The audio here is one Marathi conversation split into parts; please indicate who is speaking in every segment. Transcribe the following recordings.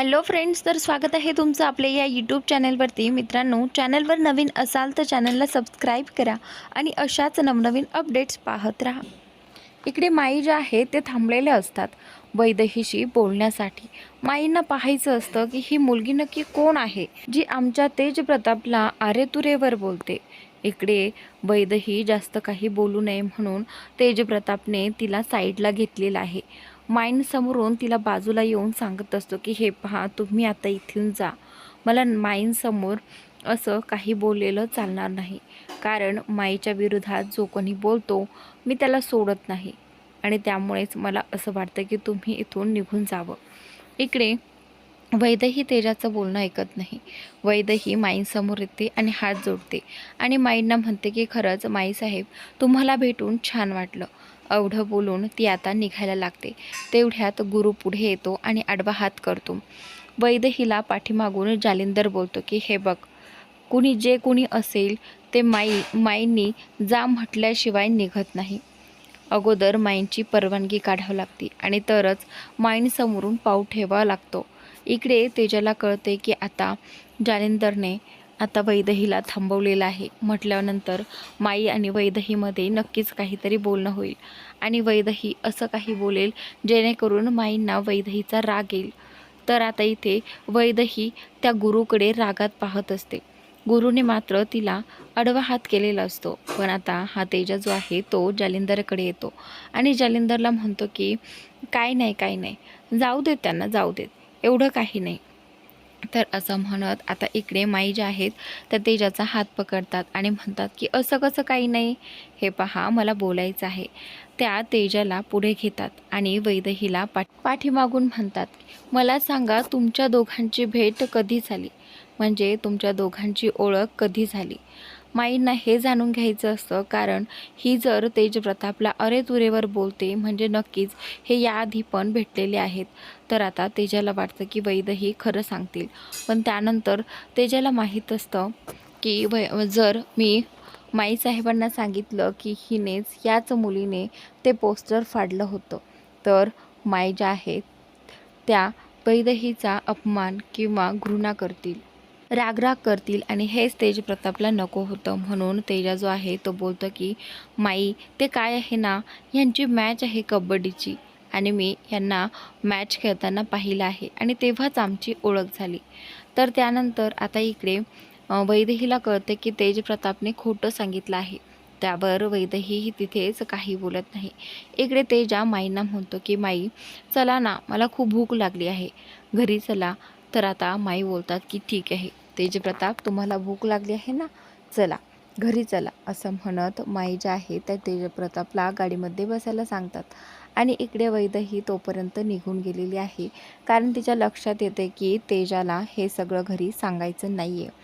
Speaker 1: हॅलो फ्रेंड्स तर स्वागत आहे तुमचं आपल्या या यूट्यूब चॅनलवरती मित्रांनो चॅनलवर नवीन असाल तर चॅनलला सबस्क्राईब करा आणि अशाच नवनवीन अपडेट्स पाहत राहा. इकडे माई जे आहे ते थांबलेले असतात वैदहीशी बोलण्यासाठी. माईंना पाहायचं असतं की ही मुलगी नक्की कोण आहे जी आमच्या तेज प्रतापला आरेतुरेवर बोलते. इकडे वैदही जास्त काही बोलू नये म्हणून तेज प्रतापने तिला साईडला घेतलेलं आहे. माइंड समोरून तिला बाजूला येऊन सांगत असतो की हे पहा तुम्ही आता इथून जा. मला माईंसमोर असं काही बोललेलं चालणार नाही. कारण माईच्या विरोधात जो कोणी बोलतो मी त्याला सोडत नाही. आणि त्यामुळेच मला असं वाटतं की तुम्ही इथून निघून जावं. इकडे वैदही तेजाचं बोलणं ऐकत नाही. वैदही माईंसमोर येते आणि हात जोडते. आणि माईंना म्हणते की खरंच माईसाहेब तुम्हाला भेटून छान वाटलं. एवढं बोलून ती आता निघायला लागते. तेवढ्यात गुरु पुढे येतो आणि आडवा हात करतो. वैदहीला पाठीमागून जालिंदर बोलतो की हे बघ कुणी जे कुणी असेल ते माई माईंनी जा म्हटल्याशिवाय निघत नाही. अगोदर माईंची परवानगी काढावी लागते आणि तरच माईंसमोरून पाऊल ठेवावा लागतो. इकडे तेजाला कळते की आता जालिंदरने आता वैदहीला थांबवलेलं आहे. म्हटल्यानंतर माई आणि वैदहीमध्ये नक्कीच काहीतरी बोलणं होईल. आणि वैदही असं काही बोलेल जेणेकरून माईंना वैदहीचा राग येईल. तर आता इथे वैदही त्या गुरुकडे रागात पाहत असते. गुरुने मात्र तिला अडवा हात केलेला असतो. पण आता हा तेजा जो आहे तो जालिंदरकडे येतो. आणि जालिंदरला म्हणतो की काय नाही काय नाही. जाऊ देत त्यांना जाऊ देत. एवढं काही नाही. तर असं म्हणत आता इकडे माई ज्या आहेत तर तेजाचा हात पकडतात आणि म्हणतात की असं कसं काही नाही? हे पहा मला बोलायचं आहे. त्या तेजाला पुढे घेतात आणि वैदहीला पाठ पाठीमागून म्हणतात मला सांगा तुमच्या दोघांची भेट कधी झाली? म्हणजे तुमच्या दोघांची ओळख कधी झाली? माईंना हे जाणून घ्यायचं असतं कारण ही जर तेज प्रतापला अरे तुरेवर बोलते म्हणजे नक्कीच हे याआधी पण भेटलेले आहेत. तर आता तेजाला वाटतं की वैदही खरं सांगतील. पण त्यानंतर तेजाला माहीत असतं की वै जर मी माईसाहेबांना सांगितलं की हिनेच याच मुलीने ते पोस्टर फाडलं होतं तर माई ज्या आहेत त्या वैदहीचा अपमान किंवा घृणा करतील. रागराग करतील आणि हेच तेज प्रतापला नको होतं. म्हणून तेजा जो आहे तो बोलतो की माई ते काय आहे ना? ह्यांची मॅच आहे कबड्डीची. आणि मी यांना मॅच खेळताना पाहिलं आहे आणि तेव्हाच आमची ओळख झाली. तर त्यानंतर आता इकडे अ, वैदेहीला कळते की तेज प्रतापने खोटं सांगितलं आहे. त्यावर वैदेही तिथेच काही बोलत नाही. इकडे तेजा माईंना म्हणतो की माई चला ना मला खूप भूक लागली आहे. घरी चला. तर आता माई बोलतात की ठीक आहे तेजप्रताप तुम्हाला भूक लागली आहे ना? चला घरी चला असं म्हणत माई ज्या आहे त्या तेजप्रतापला गाडीमध्ये बसायला सांगतात. आणि इकडे वैदही तोपर्यंत निघून गेलेली आहे. कारण तिच्या लक्षात येते की तेजाला हे सगळं घरी सांगायचं नाही आहे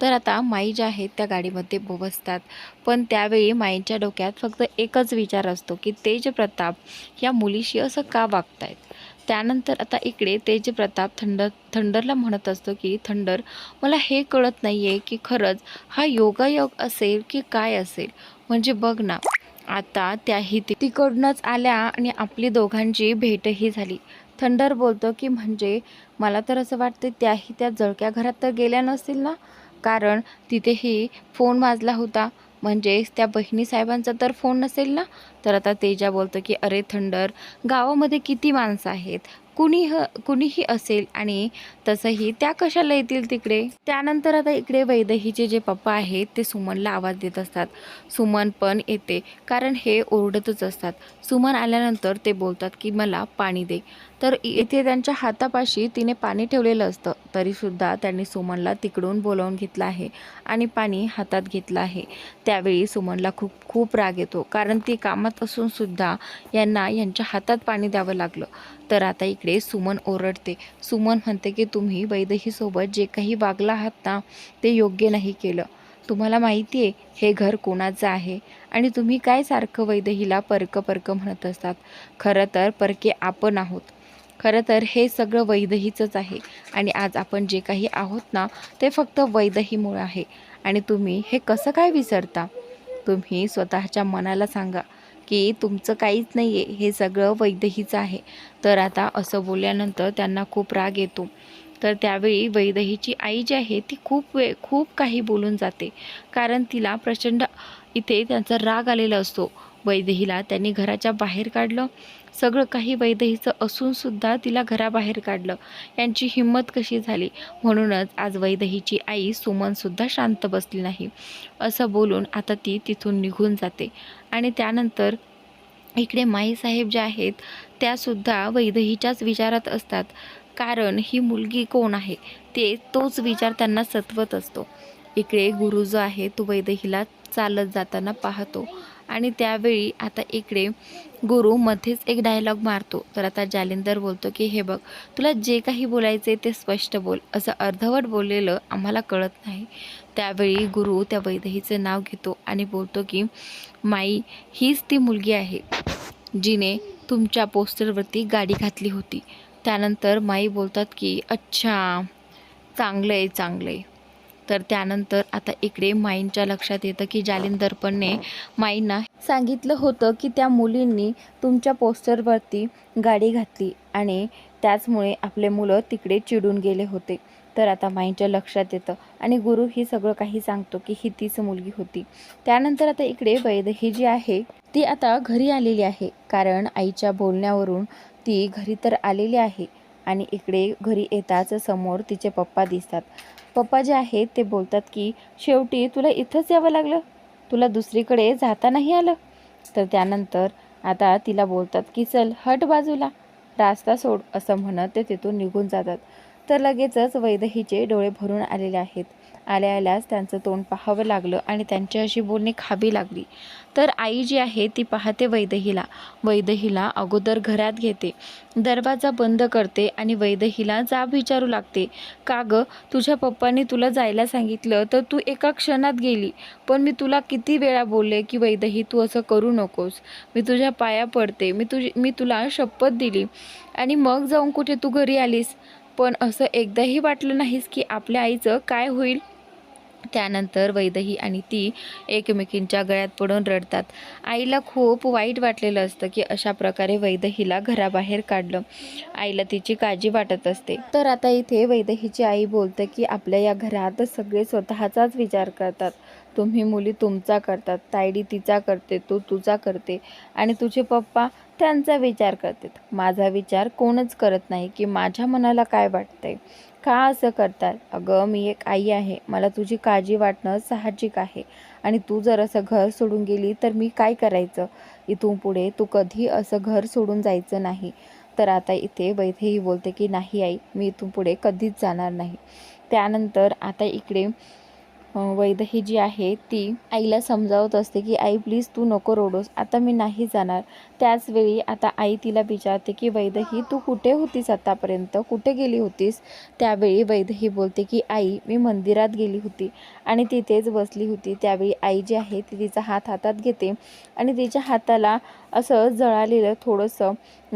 Speaker 1: तर आता माई ज्या आहेत त्या गाडीमध्ये बसतात. पण त्यावेळी माईंच्या डोक्यात फक्त एकच विचार असतो की तेजप्रताप या मुलीशी असं का वागतायत? त्यानंतर आता इकडे तेज प्रताप थंड थंडरला म्हणत असतो की थंडर मला हे कळत नाही आहे की खरंच हा योगायोग असेल की काय असेल? म्हणजे बघ ना आता त्याही ति- तिकडूनच आल्या आणि आपली दोघांची भेटही झाली. थंडर बोलतो की म्हणजे मला तर असं वाटतं त्याही त्या जळक्या घरात तर गेल्या नसतील ना? कारण तिथेही फोन वाजला होता. म्हणजेच त्या बहिणी साहेबांचा तर फोन नसेल ना? तर आता तेजा बोलतो की अरे थंडर गावामध्ये किती माणसं आहेत? कुणी ह कुणीही असेल आणि तसंही त्या कशाला येतील तिकडे? त्यानंतर आता इकडे वैदहीचे जे पप्पा आहेत ते सुमनला आवाज देत असतात. सुमन पण येते कारण हे ओरडतच असतात. सुमन आल्यानंतर ते बोलतात की मला पाणी दे. तर इथे त्यांच्या हातापाशी तिने पाणी ठेवलेलं असतं. तरीसुद्धा त्यांनी सुमनला तिकडून बोलावून घेतलं आहे आणि पाणी हातात घेतलं आहे. त्यावेळी सुमनला खूप खूप राग येतो. कारण ती कामात असूनसुद्धा यांना यांच्या हातात पाणी द्यावं लागलं. तर आता इकडे सुमन ओरडते. सुमन म्हणते की तुम्ही वैदहीसोबत जे काही वागला आहात ना ते योग्य नाही केलं. तुम्हाला माहिती आहे हे घर कोणाचं आहे? आणि तुम्ही काय सारखं वैदहीला परक परक म्हणत असतात? खरं तर परके आपण आहोत. खरं तर हे सगळं वैदहीचंच आहे. आणि आज आपण जे काही आहोत ना ते फक्त वैदहीमुळे आहे. आणि तुम्ही हे कसं काय विसरता? तुम्ही स्वतःच्या मनाला सांगा की तुमचं काहीच नाही आहे हे सगळं वैदहीचं आहे. तर आता असं बोलल्यानंतर त्यांना खूप राग येतो. तर त्यावेळी वैदहीची आई जी आहे ती खूप वे खूप काही बोलून जाते. कारण तिला प्रचंड इथे त्यांचा राग आलेला असतो. वैदहीला त्यांनी घराच्या बाहेर काढलं. सगळं काही वैदेहीचं असूनसुद्धा तिला घराबाहेर काढलं. यांची हिंमत कशी झाली? म्हणूनच आज वैदेहीची आई सुमनसुद्धा शांत बसली नाही. असं बोलून आता ती तिथून निघून जाते. आणि त्यानंतर इकडे माईसाहेब ज्या आहेत त्यासुद्धा वैदेहीच्याच विचारात असतात. कारण ही मुलगी कोण आहे? ते तोच विचार त्यांना सतवत असतो. इकडे गुरु जो आहे तो वैदेहीला चालत जाताना पाहतो. आणि त्यावेळी आता इकडे गुरु मध्येच एक डायलॉग मारतो. तर आता जालिंदर बोलतो की हे बघ तुला जे काही बोलायचे ते स्पष्ट बोल. असं अर्धवट बोललेलं आम्हाला कळत नाही. त्यावेळी गुरु त्या वैदेहीचं नाव घेतो आणि बोलतो की माई हीच ती मुलगी आहे जिने तुमच्या पोस्टरवरती गाडी घातली होती. त्यानंतर माई बोलतात की अच्छा चांगलं आहे चांगलं आहे तर त्यानंतर आता इकडे माईंच्या लक्षात येतं की जालिंदर दर्पणने माईंना सांगितलं होतं की त्या मुलींनी तुमच्या पोस्टरवरती गाडी घातली आणि त्याचमुळे आपले मुलं तिकडे चिडून गेले होते. तर आता माईंच्या लक्षात येतं आणि गुरु ही सगळं काही सांगतो की ही तीच मुलगी होती. त्यानंतर आता इकडे वैदेही जी आहे ती आता घरी आलेली आहे. कारण आईच्या बोलण्यावरून ती घरी तर आलेली आहे आणि इकडे घरी येताच समोर तिचे पप्पा दिसतात. पप्पा जे आहेत ते बोलतात की शेवटी तुला इथंच यावं लागलं? तुला दुसरीकडे जाता नाही आलं? तर त्यानंतर आता तिला बोलतात की चल हट बाजूला. रास्ता सोड असं म्हणत ते तिथून निघून जातात. तर लगेचच वैदहीचे डोळे भरून आलेले आहेत. आल्या आल्यास त्यांचं तोंड पाहावं लागलं आणि त्यांची अशी बोलणी खावी लागली. तर आई जी आहे ती पाहते वैदहीला. वैदहीला अगोदर घरात घेते. दरवाजा बंद करते आणि वैदहीला जाब विचारू लागते. का गं? तुझ्या पप्पांनी तुला जायला सांगितलं तर तू एका क्षणात गेली. पण मी तुला किती वेळा बोलले की वैदही तू असं करू नकोस. मी तुझ्या पाया पडते. मी तुझी मी तुला शपथ दिली. आणि मग जाऊन कुठे तू घरी आलीस? पण असं एकदाही वाटलं नाहीच की आपल्या आईचं काय होईल. त्यानंतर वैदही आणि ती एकमेकींच्या गळ्यात पडून रडतात. आईला खूप वाईट वाटलेलं असतं की अशा प्रकारे वैदहीला घराबाहेर काढलं. आईला तिची काळजी वाटत असते. तर आता इथे वैदहीची आई बोलते की आपल्या या घरात सगळे स्वतःचाच विचार करतात. तुम्ही मुली तुमचा करतात तायडी तिचा करते तू तुझा करते आणि तुझे पप्पा त्यांचा विचार करतात. माझा विचार कोणच करत नाही की माझ्या मनाला काय वाटतंय? का असं करतात? अगं मी एक आई आहे. मला तुझी काळजी वाटणं साहजिक आहे. आणि तू जर असं घर सोडून गेली तर मी काय करायचं? इथून पुढे तू कधी असं घर सोडून जायचं नाही. तर आता इथे वैदेही बोलते की नाही आई मी इथून पुढे कधीच जाणार नाही. त्यानंतर आता इकडे वैदेही जी आहे ती आईला समजावत असते की आई प्लीज तू नको रोडोस. आता मी नाही जाणार. त्याचवेळी आता आई तिला विचारते की वैदेही तू कुठे होतीस आतापर्यंत? कुठे गेली होतीस? त्यावेळी वैदेही बोलते की आई मी मंदिरात गेली होती आणि तिथेच बसली होती. त्यावेळी आई जी आहे ती तिचा हात हातात घेते आणि तिच्या हाताला असं जळालेलं थोडंसं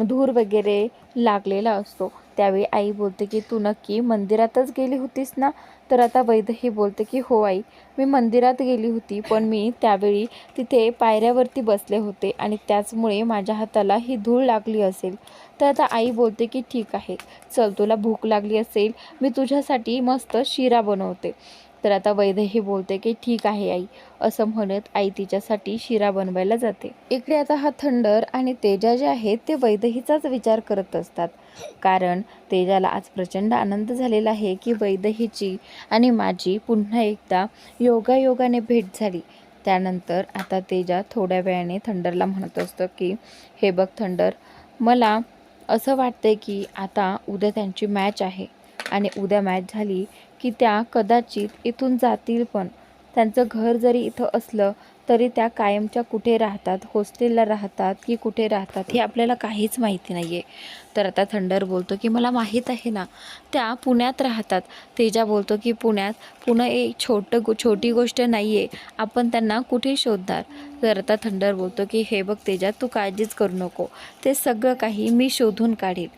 Speaker 1: धूर वगैरे लागलेला असतो. त्यावेळी आई बोलते की तू नक्की मंदिरातच गेली होतीस ना? तर आता वैदेही बोलते की हो आई मी मंदिरात गेली होती पण मी त्यावेळी तिथे पायऱ्यावरती बसले होते आणि त्याचमुळे माझ्या हाताला ही धूळ लागली असेल. तर आता आई बोलते की ठीक आहे चल तुला भूक लागली असेल मी तुझ्यासाठी मस्त शिरा बनवते. तर आता वैद्यही बोलते की ठीक आहे आई असं म्हणत आई तिच्यासाठी शिरा बनवायला जाते. इकडे आता हा थंडर आणि तेजा जे आहेत ते वैदहीचाच विचार करत असतात. कारण तेजाला आज प्रचंड आनंद झालेला आहे की वैदहीची आणि माझी पुन्हा एकदा योगायोगाने भेट झाली. त्यानंतर आता तेजा थोड्या वेळाने थंडरला म्हणत असतं की हे बघ थंडर मला असं वाटतंय की आता उद्या त्यांची मॅच आहे आणि उद्या मॅच झाली की त्या कदाचित इथून जातील पण. त्यांचं घर जरी इथं असलं तरी त्या कायमच्या कुठे राहतात हॉस्टेलला राहतात की कुठे राहतात हे आपल्याला काहीच माहिती नाही आहे तर आता थंडर बोलतो की मला माहीत आहे ना त्या पुण्यात राहतात. तेजा बोलतो की पुण्यात पुणं एक छोटं गो छोटी गोष्ट नाही आहे आपण त्यांना कुठे शोधणार? तर आता थंडर बोलतो की हे बघ तेजा तू काळजीच करू नको. ते सगळं काही मी शोधून काढेल.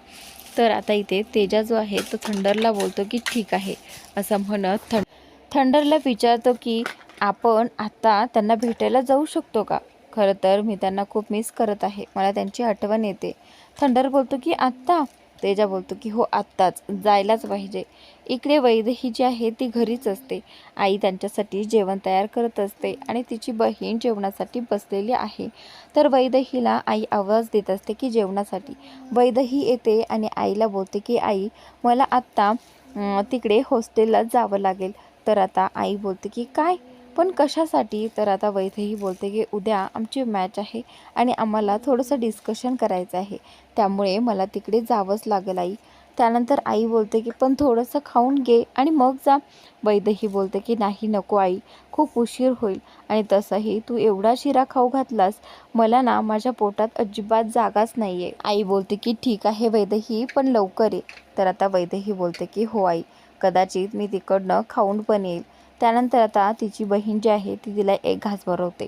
Speaker 1: तर आता इथे तेजा जो आहे तो थंडरला बोलतो की ठीक आहे असं म्हणत थंड थंडरला विचारतो की आपण आता त्यांना भेटायला जाऊ शकतो का? खरं तर मी त्यांना खूप मिस करत आहे. मला त्यांची आठवण येते. थंडर बोलतो की आत्ता? तेजा बोलतो की हो आत्ताच. जायलाच पाहिजे. इकडे वैदही जी आहे ती घरीच असते. आई त्यांच्यासाठी जेवण तयार करत असते आणि तिची बहीण जेवणासाठी बसलेली आहे. तर वैदहीला आई आवाज देत असते की जेवणासाठी. वैदही येते आणि आईला बोलते की आई मला आत्ता तिकडे हॉस्टेलला जावं लागेल. तर आता आई बोलते की काय? पण कशासाठी? तर आता वैद्यही बोलते की उद्या आमची मॅच आहे आणि आम्हाला थोडंसं डिस्कशन करायचं आहे. त्यामुळे मला तिकडे जावंच लागेल आई. त्यानंतर आई बोलते की पण थोडंसं खाऊन घे आणि मग जा. वैदही बोलते की नाही नको आई खूप उशीर होईल. आणि तसंही तू एवढा शिरा खाऊ घातलास मला ना माझ्या पोटात अजिबात जागाच नाही आहे आई बोलते की ठीक आहे वैदही पण लवकर ये. तर आता वैदही बोलते की हो आई कदाचित मी तिकडनं खाऊन पण येईल. त्यानंतर आता तिची बहीण जी आहे ती तिला एक घास भरवते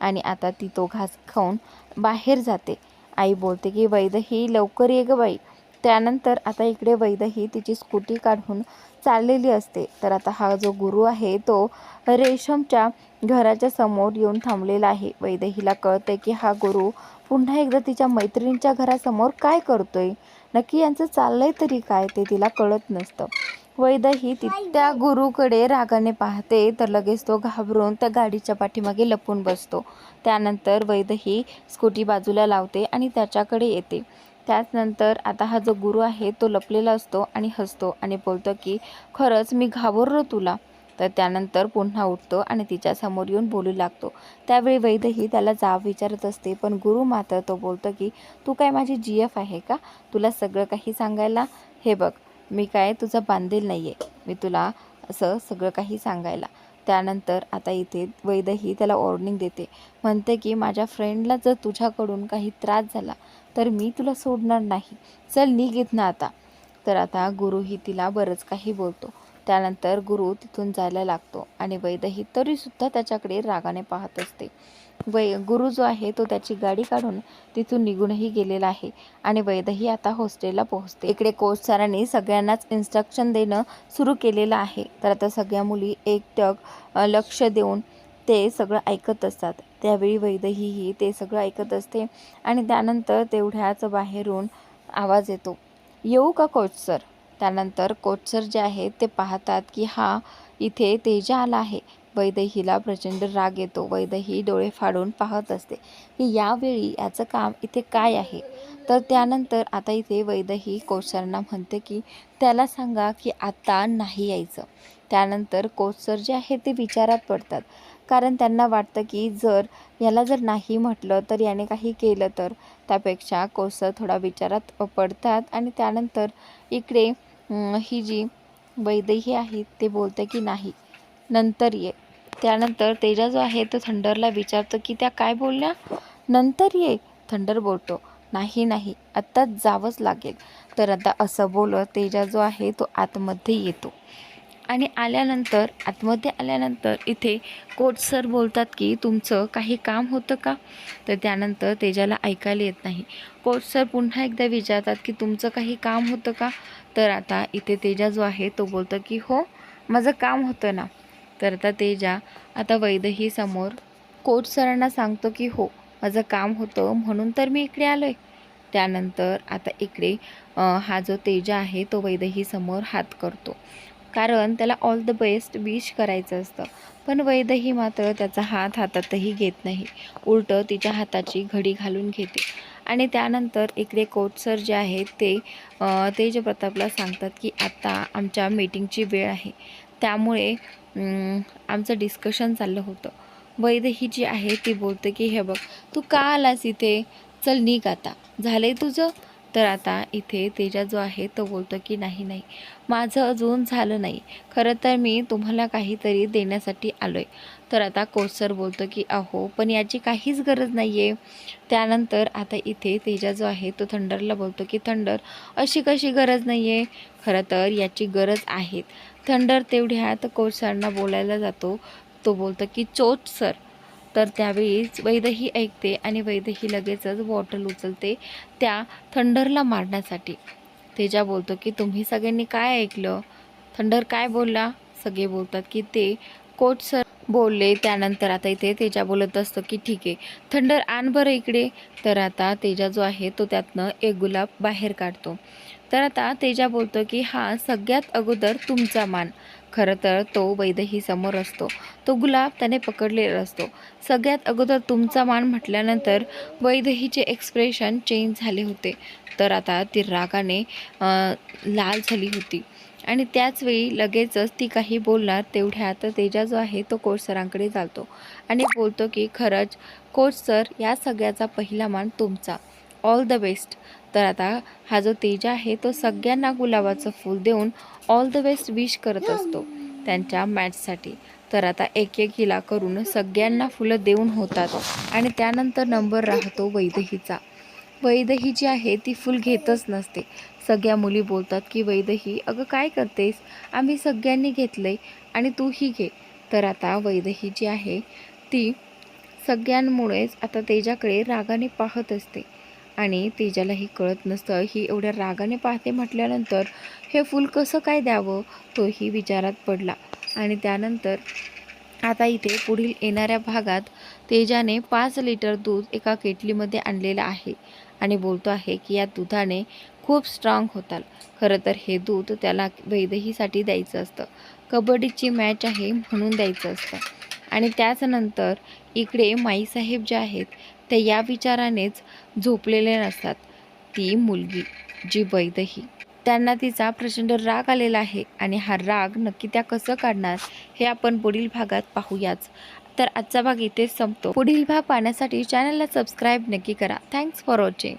Speaker 1: आणि आता ती तो घास खाऊन बाहेर जाते. आई बोलते की वैदही लवकर ये ग बाई. त्यानंतर आता इकडे वैदही तिची स्कूटी काढून चाललेली असते. तर आता हा जो गुरु आहे तो रेशमच्या घराच्या समोर येऊन थांबलेला आहे. वैदहीला कळते की हा गुरु पुन्हा एकदा तिच्या मैत्रिणीच्या घरासमोर काय करतोय? नक्की यांचं चाललंय तरी काय ते तिला कळत नसतं. वैदही ती त्या गुरुकडे रागाने पाहते तर लगेच तो घाबरून त्या गाडीच्या पाठीमागे लपून बसतो. त्यानंतर वैदही स्कूटी बाजूला लावते आणि त्याच्याकडे येते. त्याचनंतर आता हा जो गुरु आहे तो लपलेला असतो आणि हसतो आणि बोलतो की खरंच मी घाबरलो तुला. तर त्यानंतर पुन्हा उठतो आणि तिच्यासमोर येऊन बोलू लागतो. त्यावेळी वैदही त्याला जाब विचारत असते पण गुरु मात्र तो बोलतो की तू काय माझी जी एफ आहे का? तुला सगळं काही सांगायला? हे बघ मी काय तुझं बांधील नाही आहे मी तुला असं सगळं काही सांगायला. त्यानंतर आता इथे वैदही त्याला वॉर्निंग देते. म्हणते की माझ्या फ्रेंडला जर तुझ्याकडून काही त्रास झाला तर मी तुला सोडणार नाही. चल निघ ना आता. तर आता गुरुही तिला बरंच काही बोलतो. त्यानंतर गुरु तिथून जायला लागतो आणि वैदही तरीसुद्धा त्याच्याकडे रागाने पाहत असते. वै गुरु जो आहे तो त्याची गाडी काढून तिथून निघूनही गेलेला आहे आणि वैदही आता हॉस्टेलला पोहोचते. इकडे कोच सरांनी सगळ्यांनाच इन्स्ट्रक्शन देणं सुरू केलेलं आहे. तर आता सगळ्या मुली एकटक लक्ष देऊन ते सगळं ऐकत असतात. त्यावेळी वैदहीही ते सगळं ऐकत असते आणि त्यानंतर तेवढ्याच बाहेरून आवाज येतो. येऊ का कोच सर? त्यानंतर कोच सर जे आहेत ते पाहतात की हा इथे तेजा आला आहे. वैदहीला प्रचंड राग येतो. वैदही डोळे फाडून पाहत असते की यावेळी याचं काम इथे काय आहे? तर त्यानंतर आता इथे वैदही कोच सरांना म्हणते की त्याला सांगा की आता नाही यायचं. त्यानंतर कोच सर जे आहे ते विचारात पडतात. कारण त्यांना वाटतं की जर याला जर नाही म्हटलं तर याने काही केलं तर त्यापेक्षा कोसं थोडा विचारात पडतात. आणि त्यानंतर इकडे ही जी वैदेही आहे ते बोलते की नाही नंतर ये. त्यानंतर तेजा जो आहे तो थंडरला विचारतो की त्या काय बोलल्या? नंतर ये. थंडर बोलतो नाही नाही आत्ताच जावंच लागेल. तर आता असं बोलत तेजा जो आहे तो आतमध्ये येतो. आणि आल्यानंतर आतमध्ये आल्यानंतर इथे कोच सर बोलतात की तुमचं काही काम होतं का? तर त्यानंतर तेजाला ऐकायला येत नाही. कोच सर पुन्हा एकदा विचारतात की तुमचं काही काम होतं का? तर आता इथे तेजा जो आहे तो बोलतो की हो माझं काम होतं ना. तर आता तेजा आता वैदही समोर कोच सरांना सांगतो की हो माझं काम होतं म्हणून तर मी इकडे आलो आहे त्यानंतर आता इकडे हा जो तेजा आहे तो वैदही समोर हात करतो. कारण त्याला ऑल द बेस्ट विश करायचं असतं. पण वैदही मात्र त्याचा हात हातातही घेत नाही. उलटं तिच्या हाताची घडी घालून घेते. आणि त्यानंतर इकडे कोच सर जे आहेत ते तेजप्रतापला तेज प्रतापला सांगतात की आता आमच्या मीटिंगची वेळ आहे. त्यामुळे आमचं डिस्कशन चाललं होतं. वैदही जी आहे ती बोलते की हे बघ तू का आलास इथे? चल निघ आता. झालं आहे तुझं? तर आता इथे तेजा जो आहे तो बोलतो की नाही नाही माझं अजून झालं नाही. खरं तर मी तुम्हाला काहीतरी देण्यासाठी आलो आहे तर आता कोच सर बोलतो की अहो पण याची काहीच गरज नाही आहे त्यानंतर आता इथे तेजा जो आहे तो थंडरला बोलतो की थंडर अशी कशी गरज नाही आहे खरं तर याची गरज आहे. थंडर तेवढ्यात तर सरना बोलायला जातो. तो बोलतो की चोच सर तर त्यावेळीच वैदही ऐकते आणि वैदही लगेचच बॉटल उचलते त्या थंडरला मारण्यासाठी. तेजा बोलतो की तुम्ही सगळ्यांनी काय ऐकलं? थंडर काय बोलला? सगळे बोलतात की ते कोच सर बोलले. त्यानंतर आता इथे तेजा बोलत असतं की ठीक आहे थंडर आण बरं इकडे. तर आता तेजा जो आहे तो त्यातनं एक गुलाब बाहेर काढतो. तर आता तेजा बोलतो की हा सगळ्यात अगोदर तुमचा मान. खरं तर तो वैदही समोर असतो. तो गुलाब त्याने पकडलेला असतो. सगळ्यात अगोदर तुमचा मान म्हटल्यानंतर वैदहीचे एक्सप्रेशन चेंज झाले होते. तर आता ती रागाने लाल झाली होती. आणि त्याचवेळी लगेचच ती काही बोलणार तेवढ्यात तेजा जो आहे तो कोच सरांकडे चालतो. आणि बोलतो की खरंच कोच सर या सगळ्याचा पहिला मान तुमचा. ऑल द बेस्ट तर आता हा जो तेजा आहे तो सगळ्यांना गुलाबाचं फूल देऊन ऑल द बेस्ट विश करत असतो त्यांच्या मॅचसाठी तर आता एक एक हिला करून सगळ्यांना फुलं देऊन होतात आणि त्यानंतर नंबर राहतो वैदहीचा. वैदही जी आहे ती फुल घेतच नसते. सगळ्या मुली बोलतात की वैदही अगं काय करतेस? आम्ही सगळ्यांनी घेतलं आहे आणि तूही घे. तर आता वैदही जी आहे ती सगळ्यांमुळेच आता तेजाकडे रागाने पाहत असते. आणि तेजालाही कळत नसतं. ही एवढ्या रागाने पाहते म्हटल्यानंतर हे फूल कसं काय द्यावं? तोही विचारात पडला. आणि त्यानंतर आता इथे पुढील येणाऱ्या भागात तेजाने पाच लिटर दूध एका केटलीमध्ये आणलेलं आहे आणि बोलतो आहे की या दुधाने खूप स्ट्रॉंग होताल. खरं तर हे दूध त्याला वैदहीसाठी द्यायचं असतं. कबड्डीची मॅच आहे म्हणून द्यायचं असतं. आणि त्याचनंतर इकडे माईसाहेब जे आहेत ते या विचारानेच झोपलेले नसतात. ती मुलगी जी वैदही. त्यांना तिचा प्रचंड राग आलेला आहे आणि हा राग नक्की त्या कसं काढणार हे आपण पुढील भागात पाहूयाच. तर आजचा भाग इथेच संपतो. पुढील भाग पाहण्यासाठी चॅनलला सबस्क्राईब नक्की करा. Thanks for watching